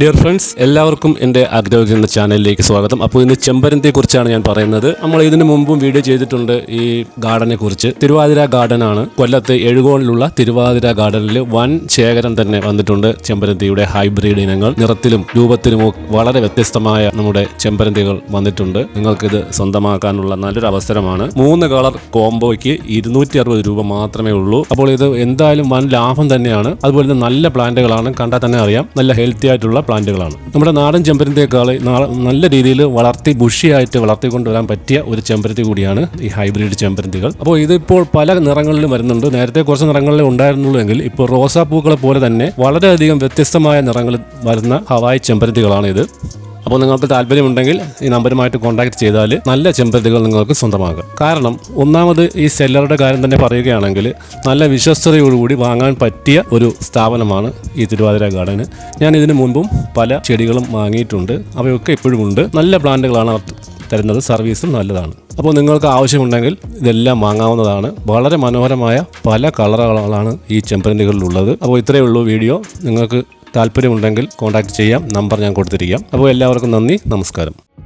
Dear friends എല്ലാവർക്കും എന്റെ ആഗ്രഹം എന്ന ചാനലിലേക്ക് സ്വാഗതം. അപ്പോൾ ഇന്ന് ചെമ്പരന്തിയെക്കുറിച്ചാണ് ഞാൻ പറയുന്നത്. നമ്മൾ ഇതിനു മുമ്പും വീഡിയോ ചെയ്തിട്ടുണ്ട് ഈ ഗാർഡനെ കുറിച്ച് തിരുവാതിര ഗാർഡൻ ആണ് കൊല്ലത്ത് എഴുകോണിലുള്ള തിരുവാതിര ഗാർഡനിൽ വൻ ശേഖരം തന്നെ വന്നിട്ടുണ്ട് ചെമ്പരന്തിയുടെ ഹൈബ്രിഡ് ഇനങ്ങൾ. നിറത്തിലും രൂപത്തിലും വളരെ വ്യത്യസ്തമായ നമ്മുടെ ചെമ്പരന്തികൾ വന്നിട്ടുണ്ട്. നിങ്ങൾക്കിത് സ്വന്തമാക്കാനുള്ള നല്ലൊരു അവസരമാണ്. മൂന്ന് കളർ കോംബോയ്ക്ക് ഇരുന്നൂറ്റി അറുപത് രൂപ മാത്രമേ ഉള്ളൂ. അപ്പോൾ ഇത് എന്തായാലും വൻ ലാഭം തന്നെയാണ്. അതുപോലെ തന്നെ നല്ല പ്ലാന്റുകളാണ്. കണ്ടാൽ തന്നെ അറിയാം. നല്ല ഹെൽത്തി ആയിട്ടുള്ള പ്ലാന്റുകളാണ്. നമ്മുടെ നാടൻ ചെമ്പരത്തിയേക്കാൾ നല്ല രീതിയിൽ വളർത്തി ബുഷിയായിട്ട് വളർത്തിക്കൊണ്ടുവരാൻ പറ്റിയ ഒരു ചെമ്പരത്തി കൂടിയാണ് ഈ ഹൈബ്രിഡ് ചെമ്പരത്തികൾ. അപ്പോൾ ഇതിപ്പോൾ പല നിറങ്ങളിലും വരുന്നുണ്ട്. നേരത്തെ കുറച്ച് നിറങ്ങളിലേ ഉണ്ടായിരുന്നുള്ളൂ എങ്കിൽ ഇപ്പോൾ റോസാപ്പൂക്കളെ പോലെ തന്നെ വളരെയധികം വ്യത്യസ്തമായ നിറങ്ങളിൽ വരുന്ന ഹവായ് ചെമ്പരത്തികളാണ് ഇത് അപ്പോൾ നിങ്ങൾക്ക് താല്പര്യമുണ്ടെങ്കിൽ ഈ നമ്പരുമായിട്ട് കോൺടാക്ട് ചെയ്താൽ നല്ല ചെമ്പരത്തികൾ നിങ്ങൾക്ക് സ്വന്തമാകും കാരണം ഒന്നാമത് ഈ സെല്ലറുടെ കാര്യം തന്നെ പറയുകയാണെങ്കിൽ നല്ല വിശ്വസ്തതയോടുകൂടി വാങ്ങാൻ പറ്റിയ ഒരു സ്ഥാപനമാണ് ഈ തിരുവാതിര ഗാർഡന് ഞാൻ ഇതിനു മുൻപും പല ചെടികളും വാങ്ങിയിട്ടുണ്ട്. അവയൊക്കെ ഇപ്പോഴും ഉണ്ട്. നല്ല പ്ലാന്റുകളാണ് തരുന്നത്. സർവീസും നല്ലതാണ്. അപ്പോൾ നിങ്ങൾക്ക് ആവശ്യമുണ്ടെങ്കിൽ ഇതെല്ലാം വാങ്ങാവുന്നതാണ്. വളരെ മനോഹരമായ പല കളറുകളാണ് ഈ ചെമ്പരന്തികളിലുള്ളത് അപ്പോൾ ഇത്രയേ ഉള്ളൂ വീഡിയോ. നിങ്ങൾക്ക് താല്പര്യമുണ്ടെങ്കിൽ കോൺടാക്ട് ചെയ്യാം. നമ്പർ ഞാൻ കൊടുത്തിരിക്കാം. അപ്പോൾ എല്ലാവർക്കും നന്ദി. നമസ്കാരം.